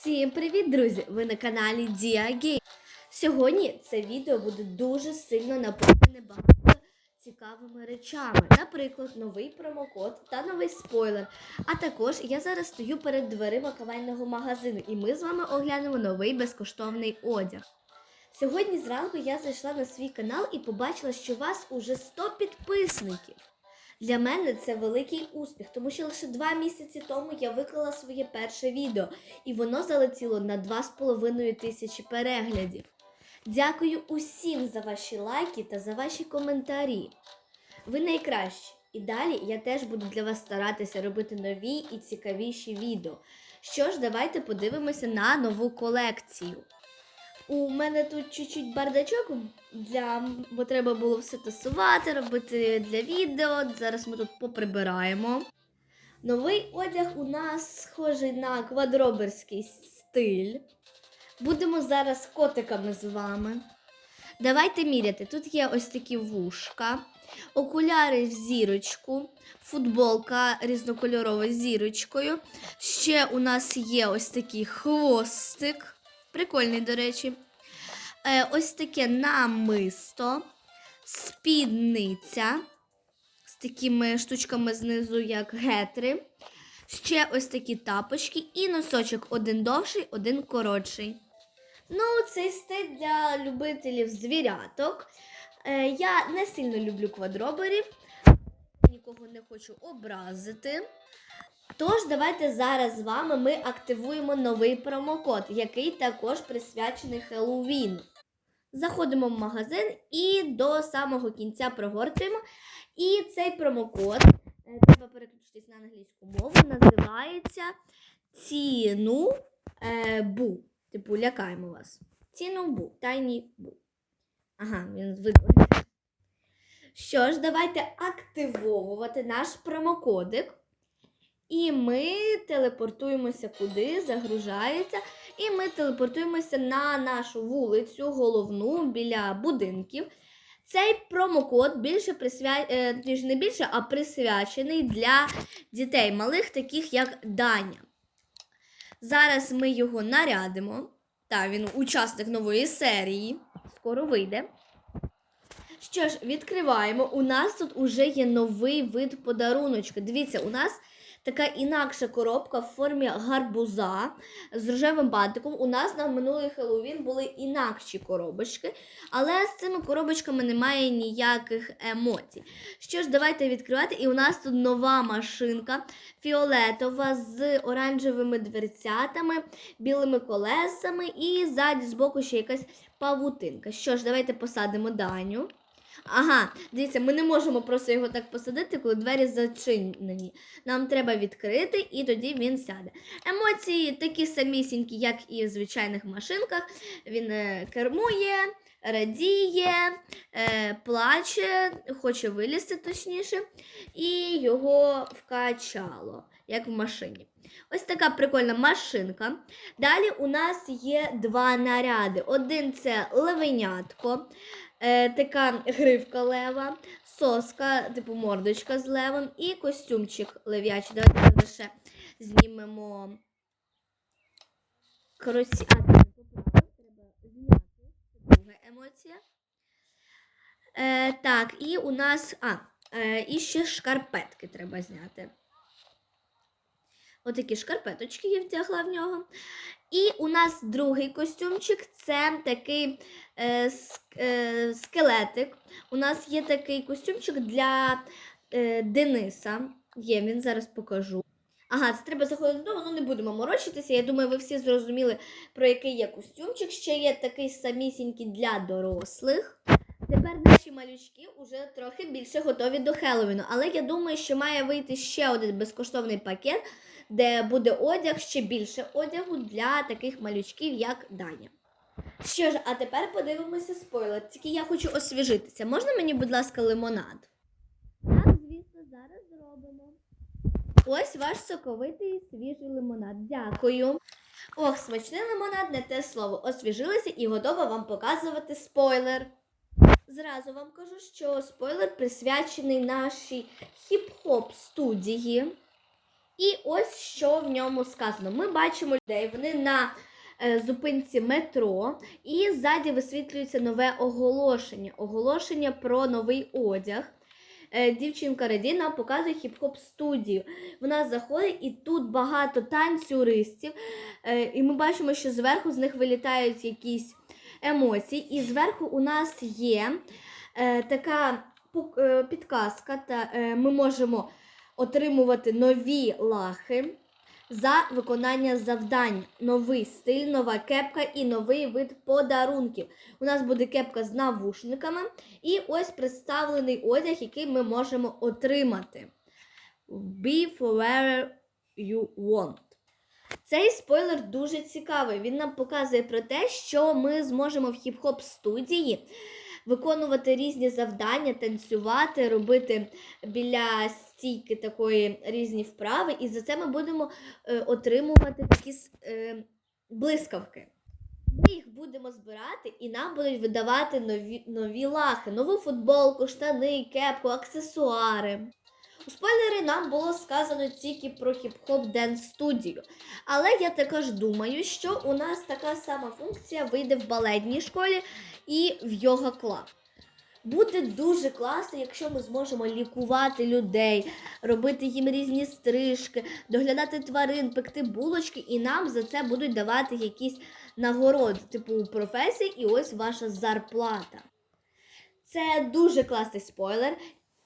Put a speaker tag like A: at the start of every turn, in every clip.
A: Всім привіт, друзі! Ви на каналі Діагей. Сьогодні це відео буде дуже сильно наповнене багато цікавими речами. Наприклад, новий промокод та новий спойлер. А також я зараз стою перед дверима кавайного магазину, і ми з вами оглянемо новий безкоштовний одяг. Сьогодні зранку я зайшла на свій канал і побачила, що у вас уже 100 підписників. Для мене це великий успіх, тому що лише два місяці тому я виклала своє перше відео, і воно залетіло на 2,5 тисячі переглядів. Дякую усім за ваші лайки та за ваші коментарі. Ви найкращі. І далі я теж буду для вас старатися робити нові і цікавіші відео. Що ж, давайте подивимося на нову колекцію. У мене тут чуть-чуть бардачок, для... бо треба було все тасувати, робити для відео. Зараз ми тут поприбираємо. Новий одяг у нас схожий на квадроберський стиль. Будемо зараз котиками з вами. Давайте міряти. Тут є ось такі вушка, окуляри в зірочку, футболка різнокольорова зірочкою. Ще у нас є ось такий хвостик. Прикольний, до речі. Е, ось таке намисто, спідниця з такими штучками знизу, як гетри. Ще ось такі тапочки і носочок один довший, один коротший. Ну, цей стиль для любителів звіряток. Е, я не сильно люблю квадроберів, нікого не хочу образити. Тож, давайте зараз з вами ми активуємо новий промокод, який також присвячений Хеллоуіну. Заходимо в магазин і до самого кінця прогортуємо. І цей промокод, е, треба переключитись на англійську мову, називається Ціну е, Бу. Типу, лякаємо вас. Ціну Бу. Тайні Бу. Ага, він видно. Що ж, давайте активовувати наш промокодик. І ми телепортуємося куди, загружається. І ми телепортуємося на нашу вулицю, головну біля будинків. Цей промокод більше присвя... е, не більше, а присвячений для дітей малих, таких як Даня. Зараз ми його нарядимо. Так, він учасник нової серії. Скоро вийде. Що ж, відкриваємо. У нас тут уже є новий вид подаруночка. Дивіться, у нас така інакша коробка в формі гарбуза з рожевим бантиком. У нас на минулий Хеллоуін були інакші коробочки, але з цими коробочками немає ніяких емоцій. Що ж, давайте відкривати. І у нас тут нова машинка фіолетова з оранжевими дверцятами, білими колесами і ззаді збоку ще якась павутинка. Що ж, давайте посадимо Даню. Ага, дивіться, ми не можемо просто його так посадити, коли двері зачинені. Нам треба відкрити, і тоді він сяде. Емоції такі самісінькі, як і в звичайних машинках. Він е, кермує, радіє, е, плаче, хоче вилізти точніше, і його вкачало, як в машині. Ось така прикольна машинка. Далі у нас є два наряди. Один це левенятко, е, така гривка лева, соска, типу мордочка з левом, і костюмчик лев'ячий. Давайте ми ще знімемо кросі. А, треба зняти. Друга емоція. Е, так, і у нас. А, е, і ще шкарпетки треба зняти. Отакі шкарпеточки я вдягла в нього. І у нас другий костюмчик це такий е, е, скелетик. У нас є такий костюмчик для е, Дениса. Є, він зараз покажу. Ага, це треба заходити додому, ну не будемо морочитися. Я думаю, ви всі зрозуміли, про який є костюмчик. Ще є такий самісінький для дорослих. Тепер наші малючки вже трохи більше готові до Хеллоуіну. Але я думаю, що має вийти ще один безкоштовний пакет, де буде одяг, ще більше одягу для таких малючків, як Даня. Що ж, а тепер подивимося спойлер. Тільки я хочу освіжитися. Можна мені, будь ласка, лимонад? Так, звісно, зараз зробимо. Ось ваш соковитий свіжий лимонад. Дякую. Ох, смачний лимонад, не те слово. Освіжилася і готова вам показувати спойлер. Зразу вам кажу, що спойлер присвячений нашій хіп-хоп студії. І ось що в ньому сказано. Ми бачимо людей, вони на е, зупинці метро, і ззаді висвітлюється нове оголошення. Оголошення про новий одяг. Е, Дівчинка Радіна показує хіп-хоп студію. Вона заходить і тут багато танцюристів. Е, І ми бачимо, що зверху з них вилітають якісь емоції. І зверху у нас є е, така е, підказка, та е, ми можемо отримувати нові лахи за виконання завдань, новий стиль, нова кепка і новий вид подарунків. У нас буде кепка з навушниками, і ось представлений одяг, який ми можемо отримати. Be forever you want. Цей спойлер дуже цікавий. Він нам показує про те, що ми зможемо в хіп-хоп студії виконувати різні завдання, танцювати, робити біля стійки такої різні вправи, і за це ми будемо е, отримувати такі е, блискавки. Ми їх будемо збирати і нам будуть видавати нові, нові лахи, нову футболку, штани, кепку, аксесуари. У спойлері нам було сказано тільки про хіп-хоп Dance студію. Але я також думаю, що у нас така сама функція вийде в балетній школі і в йога клаб. Буде дуже класно, якщо ми зможемо лікувати людей, робити їм різні стрижки, доглядати тварин, пекти булочки, і нам за це будуть давати якісь нагороди, типу професії, і ось ваша зарплата. Це дуже класний спойлер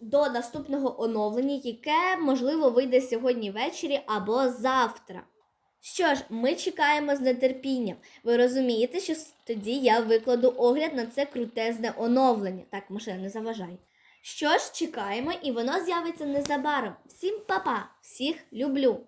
A: до наступного оновлення, яке можливо вийде сьогодні ввечері або завтра. Що ж, ми чекаємо з нетерпінням. Ви розумієте, що тоді я викладу огляд на це крутезне оновлення. Так, машина, не заважай. Що ж, чекаємо, і воно з'явиться незабаром. Всім па-па! Всіх люблю!